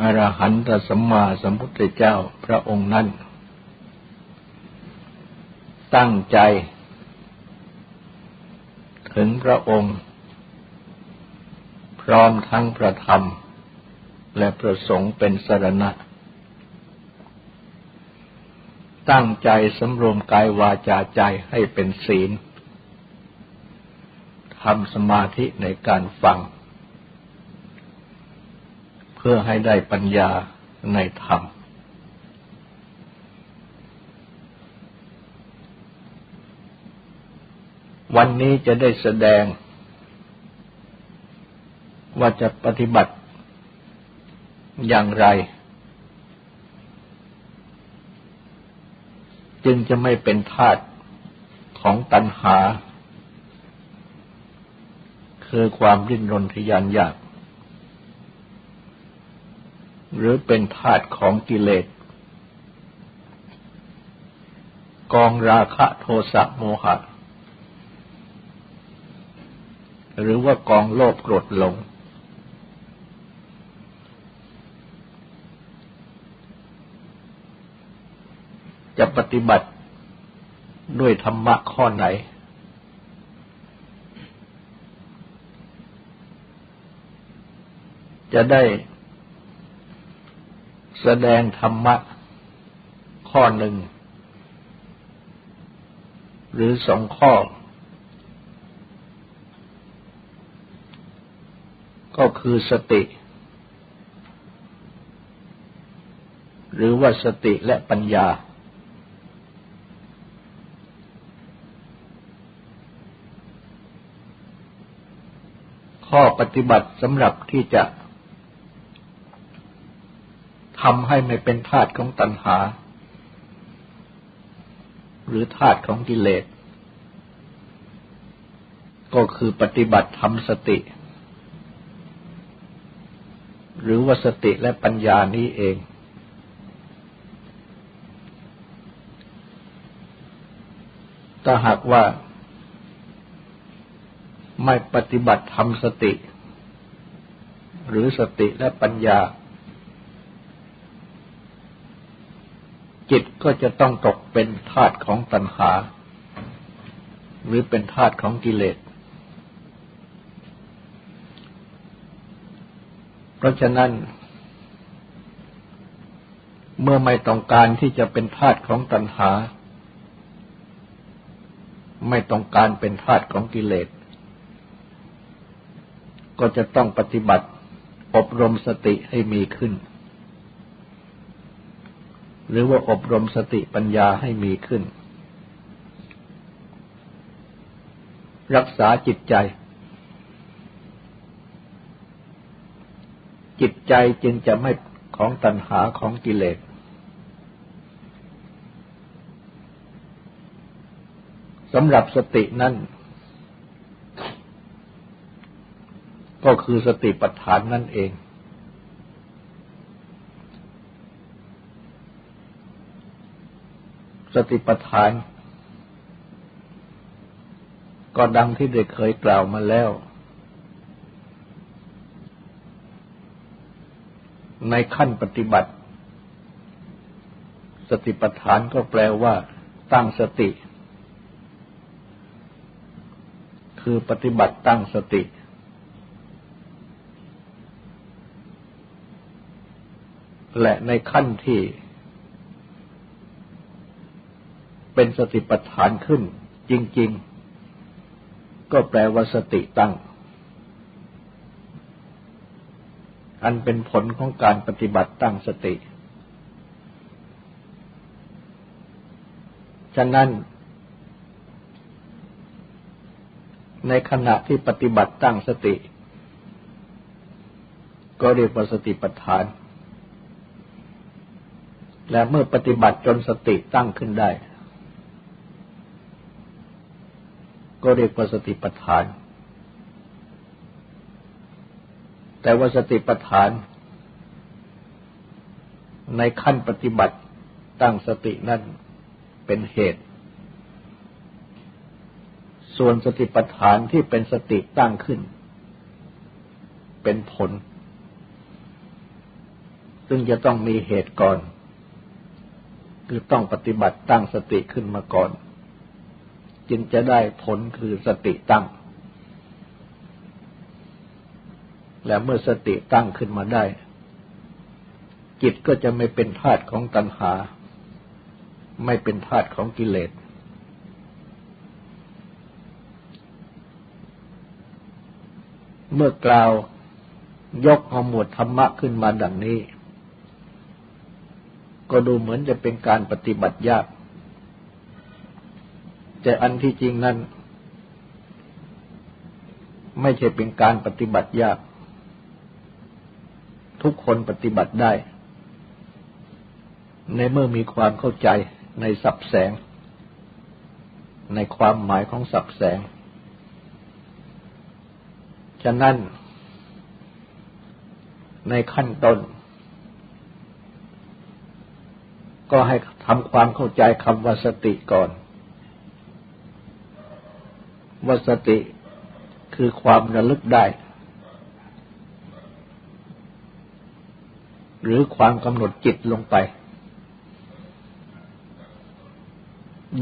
อรหันตสัมมาสัมพุทธเจ้าพระองค์นั้น ตั้งใจ ถึงพระองค์ พร้อมทั้งพระธรรม และประสงค์เป็นสรณะ ตั้งใจสำรวมกายวาจาใจให้เป็นศีลทำสมาธิในการฟัง พื่อให้ได้ปัญญาในธรรม วันนี้จะได้แสดง ว่าจะปฏิบัติอย่างไร จึงจะไม่เป็นทาตของตัณหา คือความริ้นรนทยานอยาก หรือเป็นธาตุของกิเลส กองราคะโทสะโมหะ หรือว่ากองโลภโกรธหลง จะปฏิบัติด้วยธรรมะข้อไหนจะได้ แสดงธรรมะข้อหนึ่ง หรือสองข้อ ก็คือสติ หรือว่าสติและปัญญา ข้อปฏิบัติสำหรับที่จะ ทำให้ไม่เป็นธาตุของตัณหา หรือธาตุของกิเลส ก็คือปฏิบัติทำสติ หรือว่าสติและปัญญานี้เอง ถ้าหากว่า ไม่ปฏิบัติทำสติ หรือสติและปัญญา จิตก็จะต้องตกเป็นธาตุของตัณหา หรือเป็นธาตุของกิเลส เพราะฉะนั้น เมื่อไม่ต้องการที่จะเป็นธาตุของตัณหา ไม่ต้องการเป็นธาตุของกิเลส ก็จะต้องปฏิบัติอบรมสติให้มีขึ้น หรือว่าอบรมสติปัญญาให้มีขึ้น รักษาจิตใจ จิตใจจึงจะไม่ของตัณหาของกิเลส สำหรับสตินั่น ก็คือสติปัฏฐานนั่นเอง สติปัฏฐาน ก็ดังที่ได้เคยกล่าวมาแล้ว ในขั้นปฏิบัติ สติปัฏฐานก็แปลว่าตั้งสติ คือปฏิบัติตั้งสติและในขั้นที่ เป็นสติปัฏฐานขึ้น จริง ๆ ก็แปลว่าสติตั้ง อันเป็นผลของการปฏิบัติตั้งสติ ฉะนั้น ในขณะที่ปฏิบัติตั้งสติ ก็เรียกว่าสติปัฏฐานและเมื่อปฏิบัติจนสติตั้งขึ้นได้ ก็เรียกว่าสติปัฏฐาน แต่ว่าสติปัฏฐาน ในขั้นปฏิบัติตั้งสตินั่นเป็นเหตุ ส่วนสติปัฏฐานที่เป็นสติตั้งขึ้น เป็นผล ซึ่งจะต้องมีเหตุก่อน คือต้องปฏิบัติตั้งสติขึ้นมาก่อน จึงจะได้ผลคือสติตั้ง และเมื่อสติตั้งขึ้นมาได้ จิตก็จะไม่เป็นธาตุของตัณหา ไม่เป็นธาตุของกิเลส เมื่อกล่าวยกเอาหมวดธรรมะขึ้นมาดังนี้ ก็ดูเหมือนจะเป็นการปฏิบัติยาก แต่อันที่จริงนั้น ไม่ใช่เป็นการปฏิบัติยาก ทุกคนปฏิบัติได้ ในเมื่อมีความเข้าใจในสับแสง ในความหมายของสับแสง ฉะนั้น ในขั้นต้นก็ให้ทำความเข้าใจคำว่าสติก่อน ว่าสติคือความระลึกได้ หรือความกำหนดจิตลงไป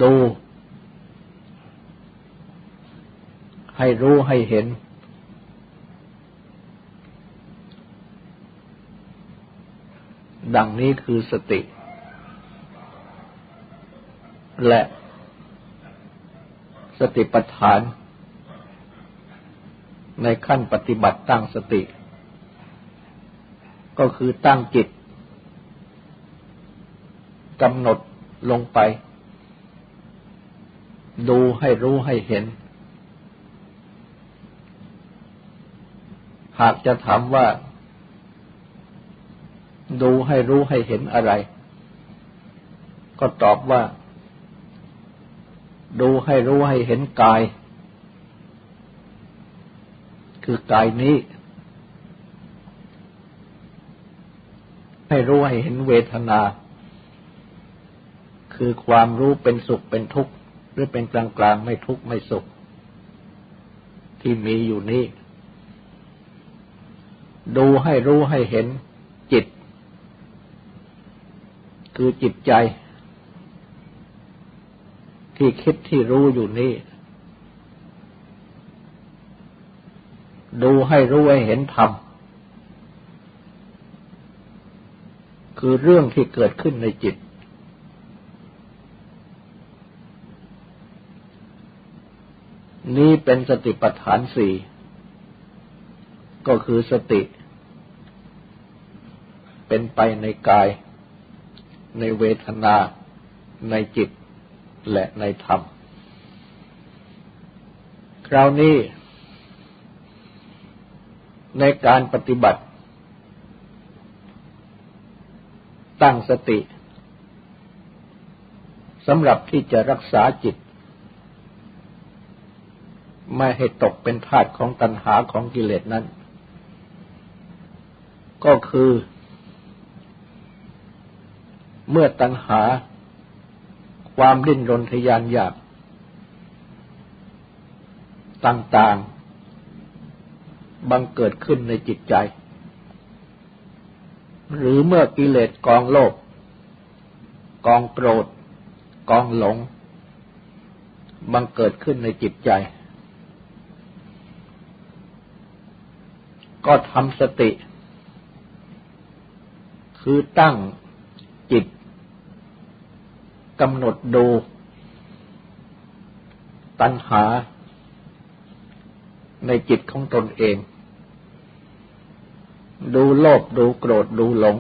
ดูให้รู้ให้เห็น ดังนี้คือสติ และ สติปัฏฐาน ในขั้นปฏิบัติตั้งสติ ก็คือตั้งจิตกำหนดลงไป ดูให้รู้ให้เห็น หากจะถามว่า ดูให้รู้ให้เห็นอะไร ก็ตอบว่า ดูให้รู้ให้เห็นกาย คือกายนี้ ให้รู้ให้เห็นเวทนา คือความรู้เป็นสุขเป็นทุกข์ หรือเป็นกลางกลางไม่ทุกข์ไม่สุข ที่มีอยู่นี้ ดูให้รู้ให้เห็นจิต คือจิตใจ ที่คิดที่รู้อยู่นี้ดูให้รู้ให้เห็นธรรม คือเรื่องที่เกิดขึ้นในจิต นี้เป็นสติปัฏฐานสี่ ก็คือสติ เป็นไปในกาย ในเวทนา ในจิต และในธรรม คราวนี้ ในการปฏิบัติ ตั้งสติสำหรับที่จะรักษาจิต ไม่ให้ตกเป็นทาสของตัณหาของกิเลสนั้น ก็คือ เมื่อตัณหา ความดิ้นรนทยานอยาก ต่างๆ บังเกิดขึ้นในจิตใจ หรือเมื่อกิเลสกองโลภกองโกรธ กองหลง บังเกิดขึ้นในจิตใจ ก็ทำสติ คือตั้งจิต กำหนดดู ตัณหาในจิตของตนเอง ดูโลภดูโกรธดูหลง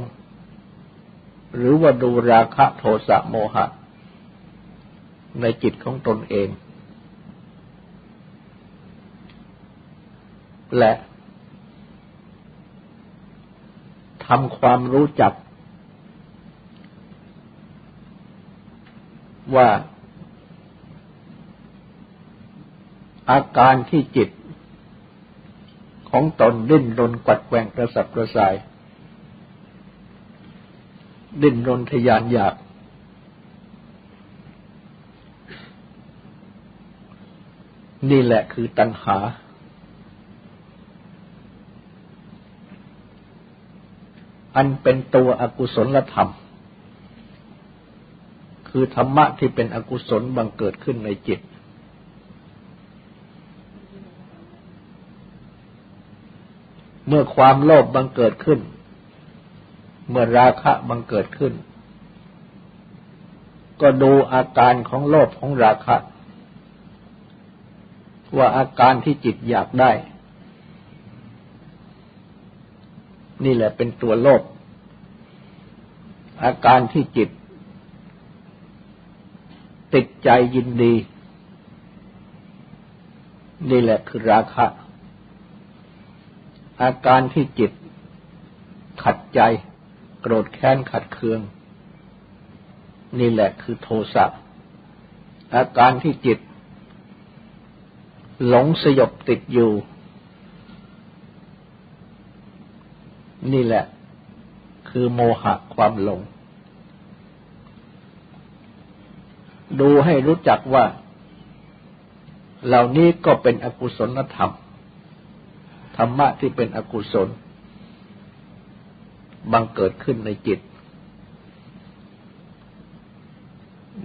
หรือว่าดูราคะโทสะโมหะ ในจิตของตนเอง และทำความรู้จัก ว่า อาการที่จิต ของตนดิ้นรนกัดแกงกระสับกระส่าย ดิ้นรนทยานอยาก นี่แหละคือตัณหาอันเป็นตัวอกุศลธรรม คือธรรมะที่เป็นอกุศลบังเกิดขึ้นในจิต เมื่อความโลภบังเกิดขึ้น เมื่อราคะบังเกิดขึ้น ก็ดูอาการของโลภของราคะ ว่าอาการที่จิตอยากได้ นี่แหละเป็นตัวโลภอาการที่จิต ติดใจยินดี นี่แหละคือราคะ อาการที่จิต ขัดใจ โกรธแค้นขัดเคือง นี่แหละคือโทสะอาการที่จิต หลงสยบติดอยู่ นี่แหละ คือโมหะความหลง ดูให้รู้จักว่า เหล่านี้ก็เป็นอกุศลธรรม ธรรมะที่เป็นอกุศล บังเกิดขึ้นในจิต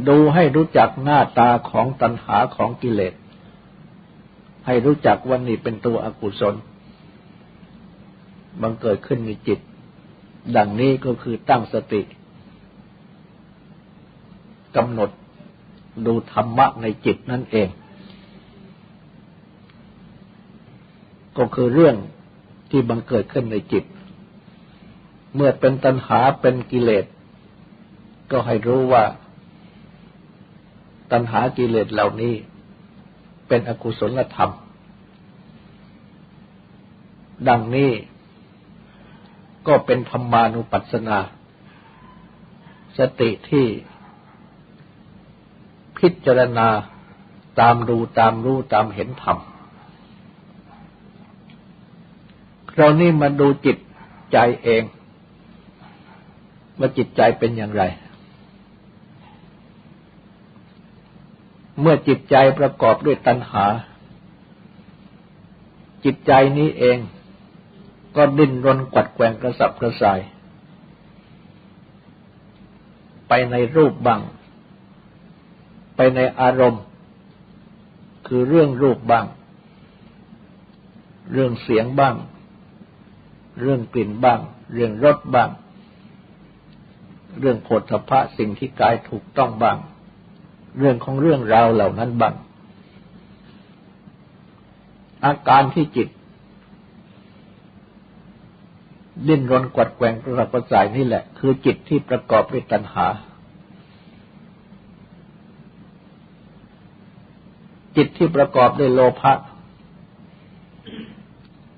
ดูให้รู้จักหน้าตาของตัณหาของกิเลส ให้รู้จักว่านี่เป็นตัวอกุศล บังเกิดขึ้นในจิต ดังนี้ก็คือตั้งสติกำหนด ดูธรรมะในจิตนั่นเอง ก็คือเรื่องที่บังเกิดขึ้นในจิต เมื่อเป็นตัณหาเป็นกิเลส ก็ให้รู้ว่า ตัณหากิเลสเหล่านี้ เป็นอกุศลธรรม ดังนี้ก็เป็นธรรมานุปัสสนา สติที่ พิจารณาตามดูตามรู้ตามเห็นธรรมเรานี่มาดูจิตใจเองว่าจิตใจเป็นอย่างไร เมื่อจิตใจประกอบด้วยตัณหา จิตใจนี้เองก็ดิ้นรนกัดแกงกระสับกระส่าย ไปในรูปบ้าง ไปในอารมณ์ คือเรื่องรูปบ้าง เรื่องเสียงบ้าง เรื่องกลิ่นบ้าง เรื่องรสบ้าง เรื่องโผฏฐพะสิ่งที่กายถูกต้องบ้าง เรื่องของเรื่องราวเหล่านั้นบ้าง อาการที่จิต ดิ้นรนกวัดแกงประสับประสายนี่แหละ คือจิตที่ประกอบด้วยตัณหา จิตที่ประกอบด้วยโลภะ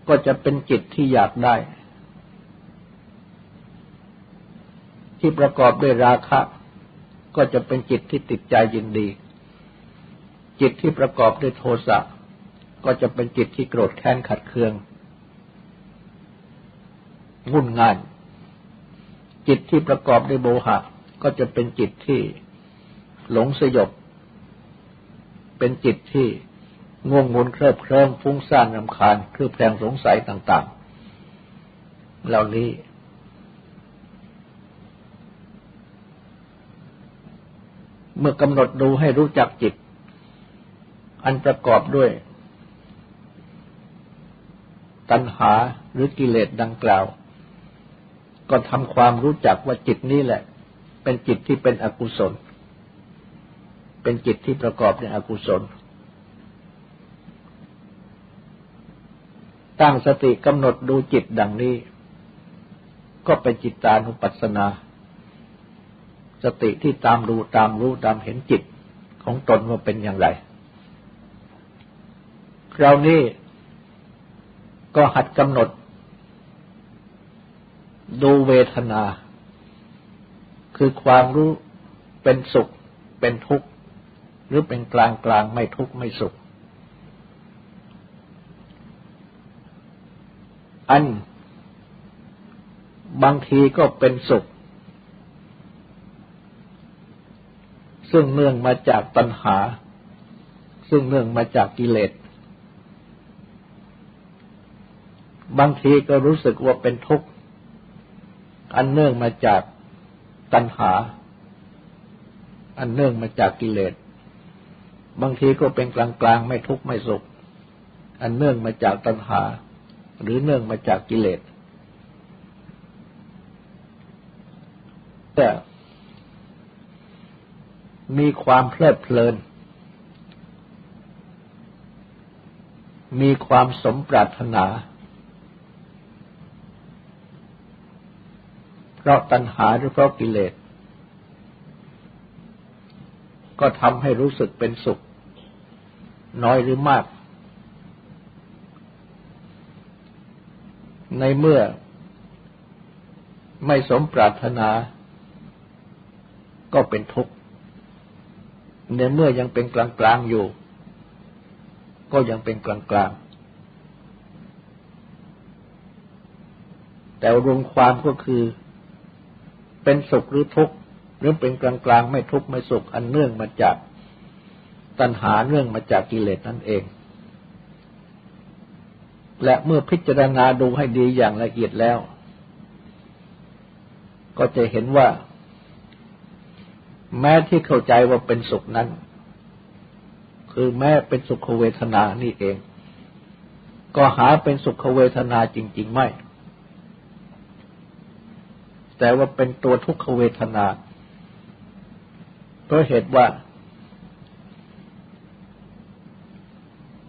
ก็จะเป็นจิตที่อยากได้ ที่ประกอบด้วยราคะ ก็จะเป็นจิตที่ติดใจยินดี จิตที่ประกอบด้วยโทสะก็จะเป็นจิตที่โกรธแค้นขัดเคืองงุ่นงาน จิตที่ประกอบด้วยโมหะ ก็จะเป็นจิตที่หลงสยบ เป็นจิตที่ง่วงงุนเคลิบเคลิ้มฟุ้งซ่านรำคาญคือแพลงสงสัยต่าง ๆ เหล่านี้ เมื่อกำหนดดูให้รู้จักจิต อันประกอบด้วย ตัณหาหรือกิเลสดังกล่าว ก็ทำความรู้จักว่าจิตนี้แหละ เป็นจิตที่เป็นอกุศล เป็นจิตที่ประกอบในอกุศล ตั้งสติกำหนดดูจิตดังนี้ ก็เป็นจิตตานุปัสสนา สติที่ตามดูตามรู้ตามเห็นจิตของตนว่าเป็นอย่างไรคราวนี้ก็หัดกำหนด ดูเวทนา คือความรู้เป็นสุขเป็นทุกข์ หรือเป็นกลางกลางไม่ทุกข์ไม่สุข อัน บางทีก็เป็นสุข ซึ่งเนื่องมาจากตัณหา ซึ่งเนื่องมาจากกิเลส บางทีก็รู้สึกว่าเป็นทุกข์ อันเนื่องมาจากตัณหา อันเนื่องมาจากกิเลส บางทีก็เป็นกลางกลางไม่ทุกข์ไม่สุข อันเนื่องมาจากตัณหา หรือเนื่องมาจากกิเลสแต่มีความเพลิดเพลิน มีความสมปรารถนา เพราะตัณหาหรือเพราะกิเลส ก็ทำให้รู้สึกเป็นสุข น้อยหรือมาก ในเมื่อไม่สมปรารถนา ก็เป็นทุกข์ ในเมื่อยังเป็นกลางๆอยู่ ก็ยังเป็นกลางๆแต่รวมความก็คือ เป็นสุขหรือทุกข์หรือเป็นกลางกลางไม่ทุกข์ไม่สุขอันเนื่องมาจาก ตัณหาเนื่องมาจากกิเลสนั่นเอง และเมื่อพิจารณาดูให้ดีอย่างละเอียดแล้ว ก็จะเห็นว่า แม้ที่เข้าใจว่าเป็นสุขนั้น คือแม้เป็นสุขเวทนานี่เอง ก็หาเป็นสุขเวทนาจริง ๆ ไม่ แต่ว่าเป็นตัวทุกขเวทนาเพราะเหตุว่า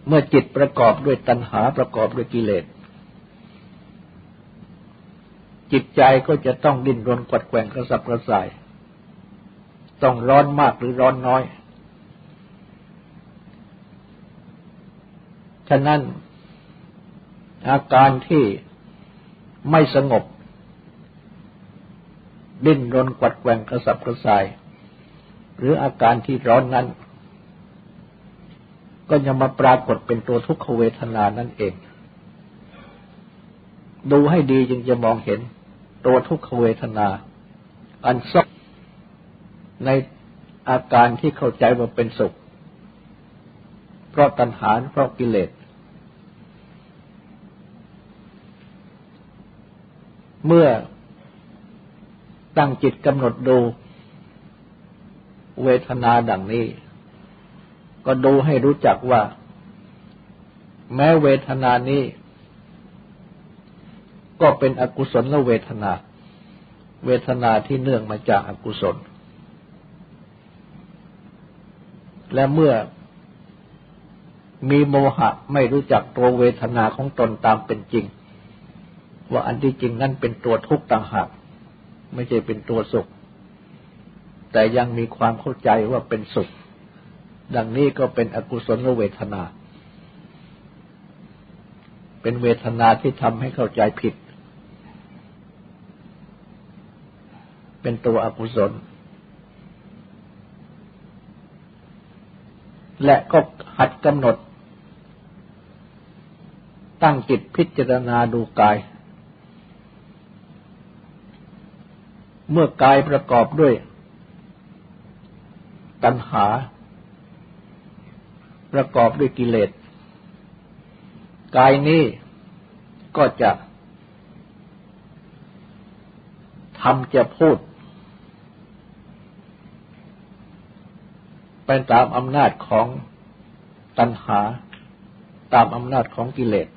เมื่อจิตประกอบด้วยตัณหาประกอบด้วยกิเลส จิตใจก็จะต้องดิ้นรนกวัดแกว่งกระสับกระส่าย ต้องร้อนมากหรือร้อนน้อย ฉะนั้นอาการที่ไม่สงบ ดิ้นรนกวัดแกว่งกระสับกระส่าย หรืออาการที่ร้อนนั้น ก็ยังมาปรากฏเป็นตัวทุกขเวทนานั่นเอง ดูให้ดีจึงจะมองเห็น ตัวทุกขเวทนา อันซอกในอาการที่เข้าใจว่าเป็นสุข เพราะตัณหาเพราะกิเลส เมื่อตั้งจิตกำหนดดูเวทนาดังนี้ ก็ดูให้รู้จักว่า แม้เวทนานี้ ก็เป็นอกุศลและเวทนา เวทนาที่เนื่องมาจากอากุศล และเมื่อมีโมหะไม่รู้จักตัวเวทนาของตนตามเป็นจริง ว่าอันที่จริงนั้นเป็นตัวทุกข์ต่างหากไม่ใช่เป็นตัวสุข แต่ยังมีความเข้าใจว่าเป็นสุข ดังนี้ก็เป็นอกุศลเวทนา เป็นเวทนาที่ทำให้เข้าใจผิด เป็นตัวอกุศล และก็หัดกำหนด ตั้งจิตพิจารณาดูกาย เมื่อกายประกอบด้วยตัณหา ประกอบด้วยกิเลสกายนี้ก็จะทำจะพูด เป็นตามอำนาจของตัณหา ตามอำนาจของกิเลส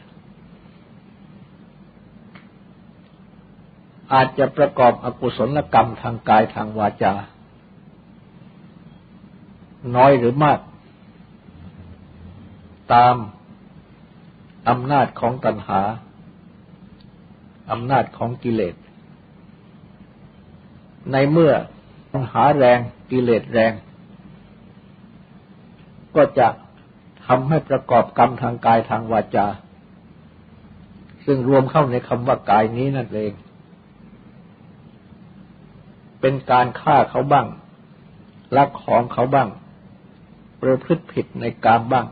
อาจจะประกอบอกุศลกรรมทางกายทางวาจา น้อยหรือมาก ตามอำนาจของตัณหา อำนาจของกิเลส ในเมื่อตัณหาแรงกิเลสแรง ก็จะทำให้ประกอบกรรมทางกายทางวาจา ซึ่งรวมเข้าในคำว่ากายนี้นั่นเอง เป็นการฆ่าเขาบ้างลักของเขาบ้าง ประพฤติผิดในกามบ้าง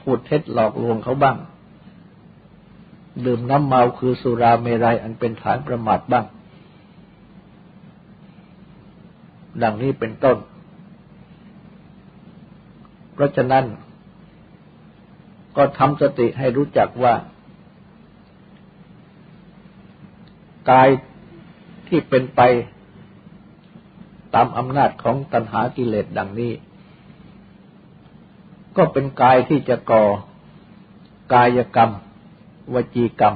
พูดเท็จหลอกลวงเขาบ้าง ดื่มน้ำเมาคือสุราเมรัยอันเป็นฐานประมาทบ้าง ดังนี้เป็นต้น เพราะฉะนั้น ก็ทำสติให้รู้จักว่า กายที่เป็นไปตามอำนาจของตัณหากิเลสดังนี้ ก็เป็นกายที่จะก่อกายกรรม วจีกรรม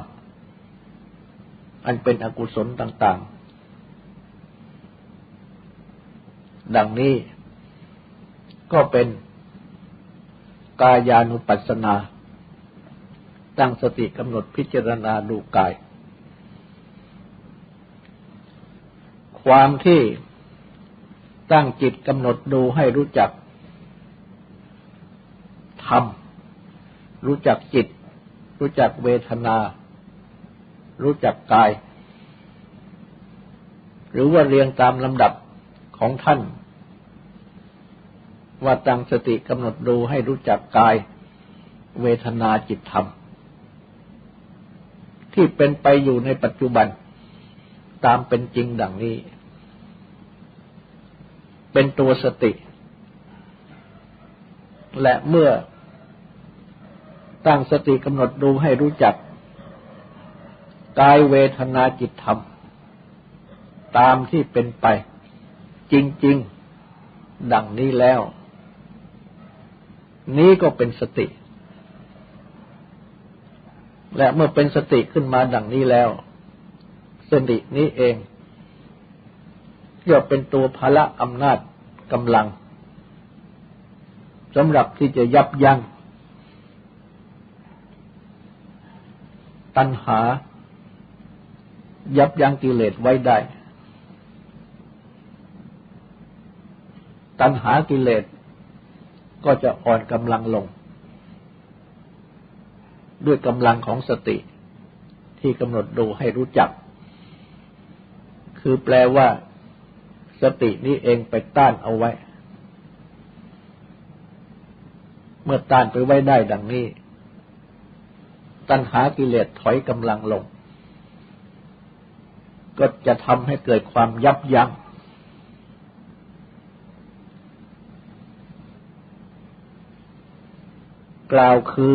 อันเป็นอกุศลต่าง ๆ ดังนี้ก็เป็นกายานุปัสสนา ตั้งสติกำหนดพิจารณาดูกาย ความที่ตั้งจิตกำหนดดูให้รู้จัก ธรรม รู้จักจิต รู้จักเวทนา รู้จักกาย หรือว่าเรียงตามลำดับของท่าน ว่าตั้งสติกำหนดดูให้รู้จักกาย เวทนาจิตธรรม ที่เป็นไปอยู่ในปัจจุบัน ตามเป็นจริงดังนี้ เป็นตัวสติและเมื่อ ตั้งสติกำหนดดูให้รู้จัก กายเวทนาจิตธรรม ตามที่เป็นไป จริง ๆ ดังนี้แล้ว นี้ก็เป็นสติ และเมื่อเป็นสติขึ้นมาดังนี้แล้ว สตินี้เองย่อเป็นตัวพละอำนาจกำลังสำหรับที่จะยับยั้ง ตัณหา ยับยั้งกิเลสไว้ได้ ตัณหากิเลสก็จะอ่อนกำลังลง ด้วยกำลังของสติ ที่กำหนดดูให้รู้จัก คือแปลว่า สตินี้เองไปต้านเอาไว้ เมื่อต้านไปไว้ได้ดังนี้ ตัณหากิเลสถอยกำลังลง ก็จะทำให้เกิดความยับยัง้งกล่าวคือ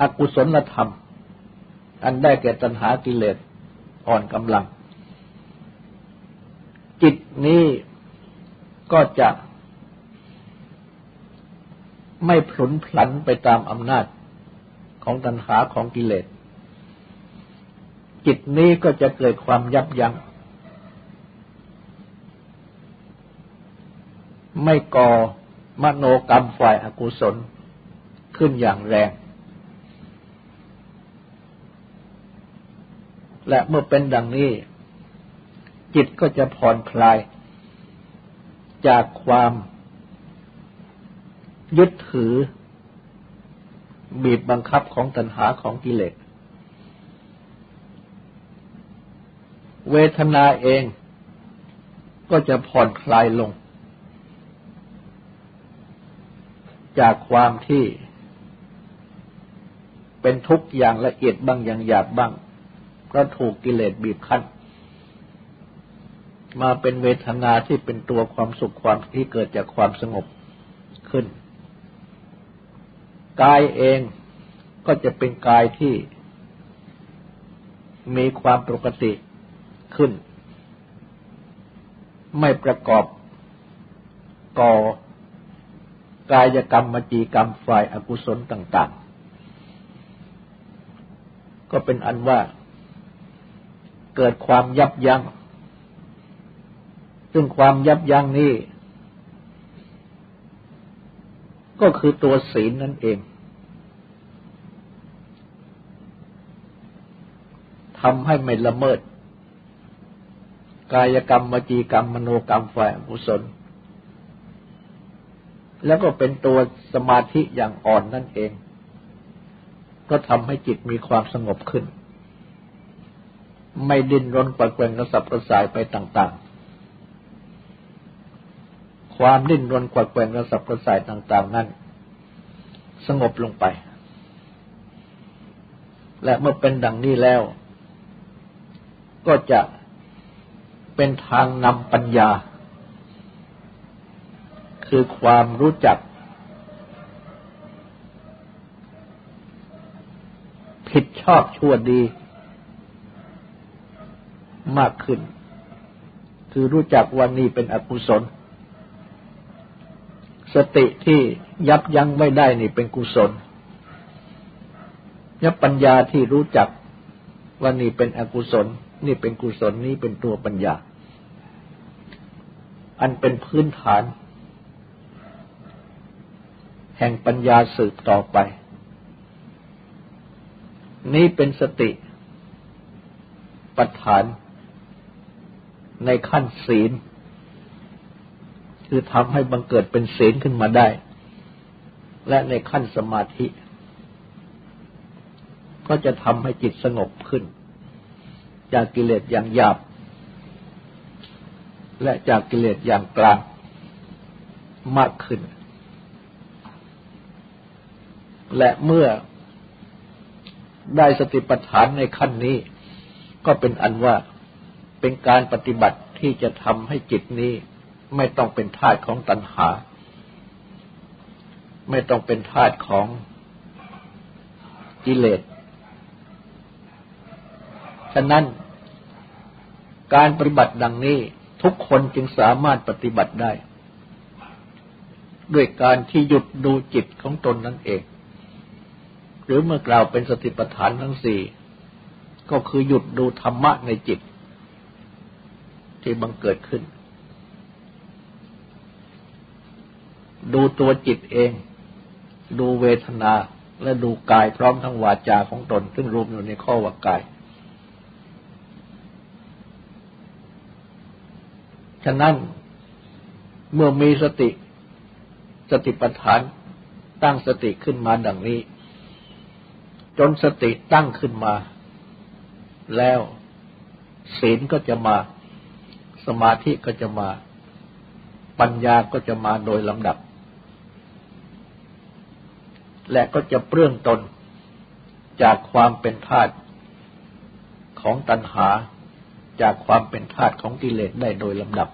อกุศลธรรม อันได้แก่ตัณหากิเลสอ่อนกำลัง จิตนี้ก็จะ ไม่ผลุนพลันไปตามอำนาจของตัณหาของกิเลส จิตนี้ก็จะเกิดความยับยัง้งไม่ก่อมโนกรรมฝ่ายอากุศลขึ้นอย่างแรง และเมื่อเป็นดังนี้ จิตก็จะผ่อนคลาย จากความ ยึดถือ บีบบังคับของตัณหาของกิเลสเวทนาเองก็จะผ่อนคลายลง จากความที่ เป็นทุกข์อย่างละเอียดบ้างอย่างหยาบบ้างเพราะถูกกิเลสบีบคั้น มาเป็นเวทนาที่เป็นตัวความสุขความที่เกิดจากความสงบขึ้น กายเองก็จะเป็นกายที่มีความปกติขึ้น ไม่ประกอบก่อกายกรรมมจีกรรมฝ่ายอากุศลต่าง ๆ ก็เป็นอันว่าเกิดความยับยัง้ง ซึ่งความยับยั้งนี้ก็คือตัวศีลนั่นเองทำให้ไม่ละเมิด กายกรรมมจีกรรมมโนกรรมฝ่ายกุศล แล้วก็เป็นตัวสมาธิอย่างอ่อนนั่นเอง ก็ทำให้จิตมีความสงบขึ้น ไม่ดิ้นรนกวัดแกว่งกระสับกระส่ายไปต่าง ๆ ความดิ้นรนกวัดแกว่งกระสับกระส่ายต่าง ๆ นั้นสงบลงไปและเมื่อเป็นดังนี้แล้ว ก็จะเป็นทางนำปัญญา คือความรู้จัก ผิดชอบชั่วดี มากขึ้น คือรู้จักวันนี้เป็นอกุศล สติที่ยับยั้งไม่ได้นี่เป็นกุศลยับปัญญาที่รู้จักว่านี่เป็นอกุศล นี่เป็นกุศลนี่เป็นตัวปัญญา อันเป็นพื้นฐาน แห่งปัญญาสืบต่อไป นี้เป็นสติ ปัฏฐาน ในขั้นศีล คือทำให้บังเกิดเป็นศีลขึ้นมาได้ และในขั้นสมาธิ ก็จะทำให้จิตสงบขึ้น จากกิเลสอย่างหยาบ และจากกิเลสอย่างกลางมากขึ้น และเมื่อได้สติปัฏฐานในขั้นนี้ ก็เป็นอันว่าเป็นการปฏิบัติที่จะทำให้จิตนี้ ไม่ต้องเป็นทาสของตัณหา ไม่ต้องเป็นทาสของกิเลส ฉะนั้น การปฏิบัติดังนี้ทุกคนจึงสามารถปฏิบัติได้ ด้วยการที่หยุดดูจิตของตนนั่นเอง หรือเมื่อกล่าวเป็นสติปัฏฐานทั้งสี่ก็คือหยุดดูธรรมะในจิต ที่บังเกิดขึ้น ดูตัวจิตเอง ดูเวทนาและดูกายพร้อมทั้งวาจาของตน ซึ่งรวมอยู่ในข้อว่ากาย ฉะนั้นเมื่อมีสติสติปัฏฐานตั้งสติขึ้นมาดังนี้ จนสติตั้งขึ้นมา แล้วศีลก็จะมา สมาธิก็จะมา ปัญญาก็จะมาโดยลำดับ และก็จะเปลื้องตนจากความเป็นธาตุของตัณหา จากความเป็นธาตุของกิเลสได้โดยลำดับ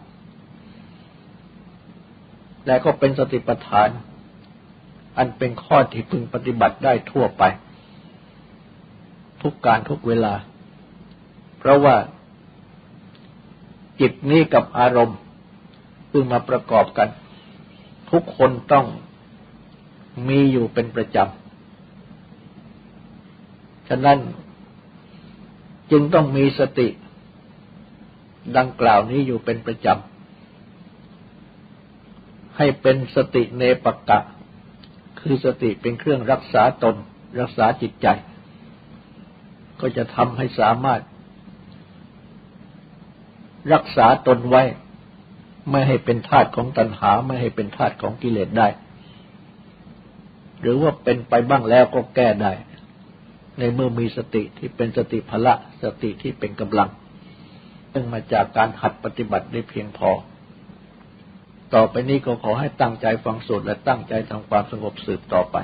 และก็เป็นสติปัฏฐาน อันเป็นข้อที่พึงปฏิบัติได้ทั่วไป ทุกการทุกเวลา เพราะว่าจิตนี้กับอารมณ์ซึ่งมาประกอบกัน ทุกคนต้องมีอยู่เป็นประจำ ฉะนั้นจึงต้องมีสติ ดังกล่าวนี้อยู่เป็นประจำ ให้เป็นสติเนปกะ คือสติเป็นเครื่องรักษาตน รักษาจิตใจ ก็จะทำให้สามารถ รักษาตนไว้ ไม่ให้เป็นทาสของตัณหา ไม่ให้เป็นทาสของกิเลสได้ หรือว่าเป็นไปบ้างแล้วก็แก้ได้ ในเมื่อมีสติที่เป็นสติพละ สติที่เป็นกำลัง ซึ่งมาจากการหัดปฏิบัติได้เพียงพอ ต่อไปนี้ก็ขอให้ตั้งใจฟังสวดและตั้งใจทำความสงบสืบต่อไป